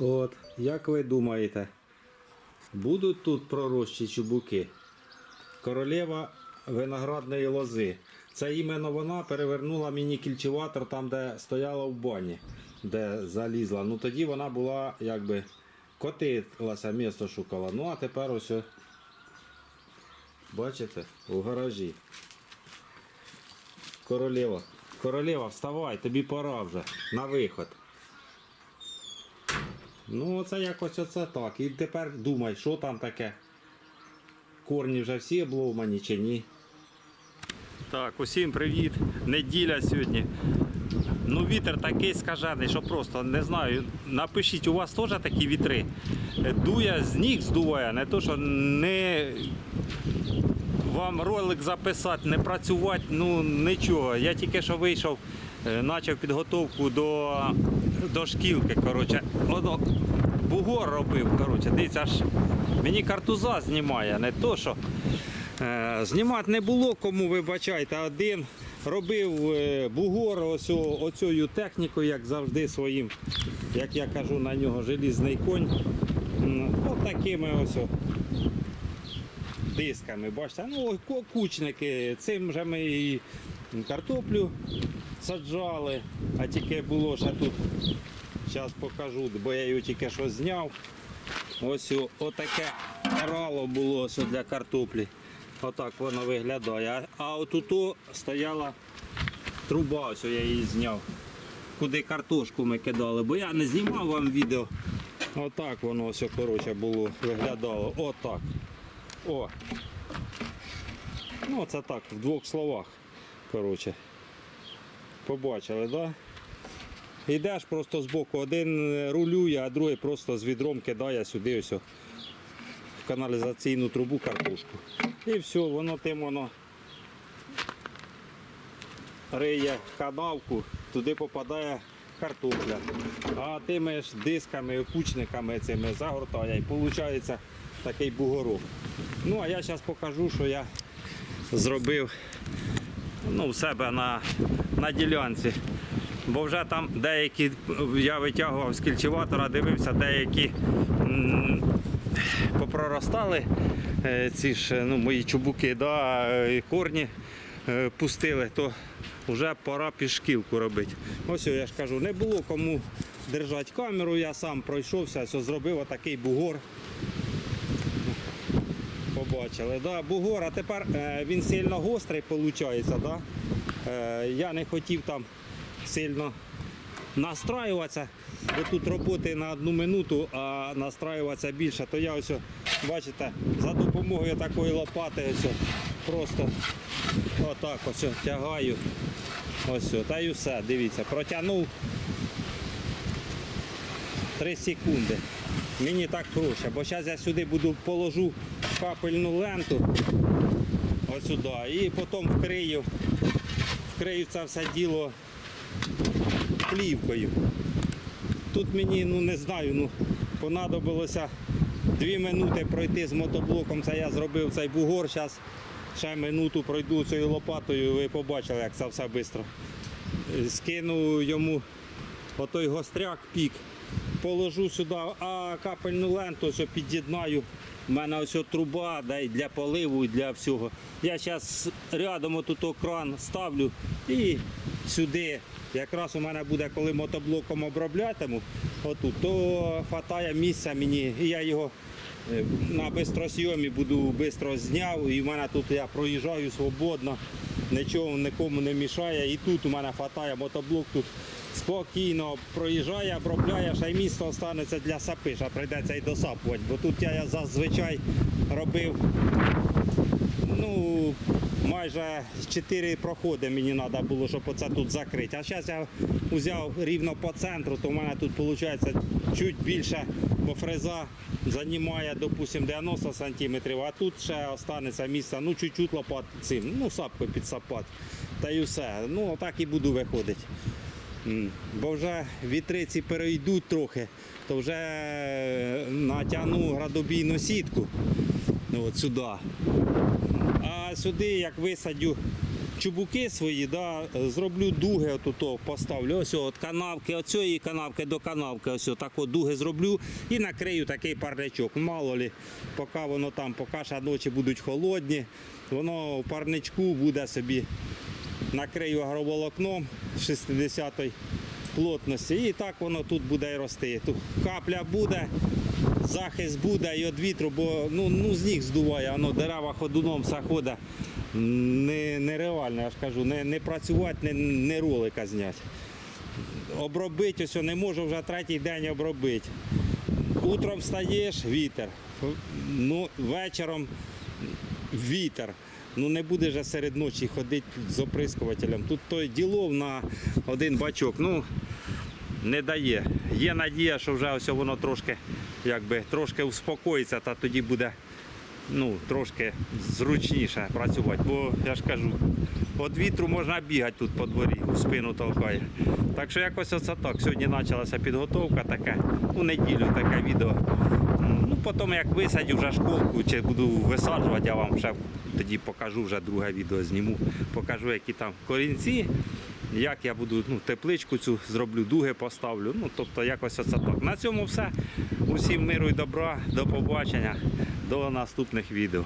От, як ви думаєте, будуть тут пророщі чубуки? Королева виноградної лози. Це іменно вона перевернула мені кільчеватор там, де стояла в бані, де залізла. Ну тоді вона була якби котилася, місто шукала. Ну а тепер ось. Бачите, у гаражі. Королева. Королева, вставай, тобі пора вже на виход. Ну, це якось оце так. І тепер думай, що там таке. Корні вже всі обломані чи ні. Так, усім привіт. Неділя сьогодні. Ну, вітер такий скажений, що просто не знаю. Напишіть, у вас теж такі вітри. Дує, з ніг здуває, не то, що не вам ролик записати, не працювати, ну нічого. Я тільки що вийшов, почав підготовку до, до шкілки. Коротше. Бугор робив. Коротше. Дивіться, аж мені картуза знімає, не то що. Е, знімати не було кому, вибачайте, один робив е, бугор ось о- оцею технікою, як завжди своїм, як я кажу на нього, желізний конь. М, От такими ось. дисками. Бачите, ну кучники. Цим же ми і картоплю саджали, а тільки було ще тут. Зараз покажу, бо я його тільки що зняв. Ось отаке рало було ось для картоплі. Отак воно виглядає. А, отут стояла труба, ось я її зняв. Куди картошку ми кидали, бо я не знімав вам відео. Отак воно ось коротше було, виглядало. Отак. О. Ну, це так, в двох словах. Коротше. Побачили, так? Да? Йдеш просто збоку, один рулює, а другий просто з відром кидає сюди ось в каналізаційну трубу картошку. І все, воно тим воно риє канавку, туди попадає картопля. А тими ж дисками, опучниками цими загортає і виходить такий бугорок. Ну а я зараз покажу, що я зробив ну, у себе на, на ділянці. Бо вже там деякі, я витягував з кільчеватора, дивився, деякі м, попроростали е, ці ж ну, мої чубуки, да, і корні е, пустили, то вже пора пішкілку робити. Ось я ж кажу, не було кому держати камеру, я сам пройшовся, ось зробив отакий бугор. Побачили, да, бугор, а тепер е, він сильно гострий виходить. Да? Е, я не хотів там сильно настраюватися, бо тут роботи на одну минуту, а настраюватися більше, то я ось, бачите, за допомогою такої лопати ось, просто отак ось тягаю. Ось, та й все, дивіться, протягнув 3 секунди. Мені так проще, бо зараз я сюди буду положу капельну ленту ось сюди і потім вкрию, вкрию це все діло плівкою. Тут мені, ну не знаю, ну понадобилося 2 минути пройти з мотоблоком. Це я зробив цей бугор. Зараз ще минуту пройду цією лопатою, ви побачили, як це все швидко. Скину йому отой гостряк пік, положу сюди, а капельну ленту під'єднаю. У мене ось труба да, і для поливу і для всього. Я зараз рядом отут кран ставлю і сюди. Якраз у мене буде, коли мотоблоком оброблятиму, отут, то хватає місця мені. І я його е, на бистросйомі буду швидко зняв. І в мене тут я проїжджаю свободно, нічого нікому не мішає. І тут у мене хватає мотоблок тут спокійно проїжджає, обробляє, ще й місто останеться для сапи, що прийдеться і досапувати. Бо тут я зазвичай робив ну, майже 4 проходи мені треба було, щоб оце тут закрити. А зараз я взяв рівно по центру, то в мене тут виходить чуть більше, бо фреза займає, допустимо, 90 см, а тут ще останеться місце, ну чуть-чуть лопат цим, ну сапкою підсапати. Та й все. Ну, так і буду виходити. Бо вже вітриці перейдуть трохи, то вже е, натягну градобійну сітку. Ну, от сюди. А сюди, як висадю чубуки свої, да, зроблю дуги отут поставлю. Ось от канавки, от цієї канавки до канавки, ось так от дуги зроблю і накрию такий парничок. Мало лі, поки воно там, поки ще ночі будуть холодні, воно в парничку буде собі накрию агроволокном 60-ї плотності. І так воно тут буде і рости. Тут капля буде, захист буде від вітру, бо ну, ну з них здуває, воно дерева ходуном все ходить. Не, нереально, я ж кажу, не, не працювати, не, не ролика зняти. Обробити ось не можу вже третій день обробити. Утром встаєш, вітер. Ну, вечором вітер. Ну не буде же серед ночі ходити з оприскувателем. Тут той ділов на один бачок. Ну не дає. Є надія, що вже ось воно трошки, якби, трошки успокоїться, та тоді буде ну, трошки зручніше працювати. Бо я ж кажу, від вітру можна бігати тут по дворі, у спину толкає. Так що якось оце так. Сьогодні почалася підготовка така, у неділю таке відео. Ну, потім як висадю вже школку чи буду висаджувати, я вам ще тоді покажу вже друге відео зніму. Покажу, які там корінці, як я буду ну, тепличку цю зроблю, дуги поставлю. Ну, тобто якось оце так. На цьому все. Усім миру і добра, до побачення, до наступних відео.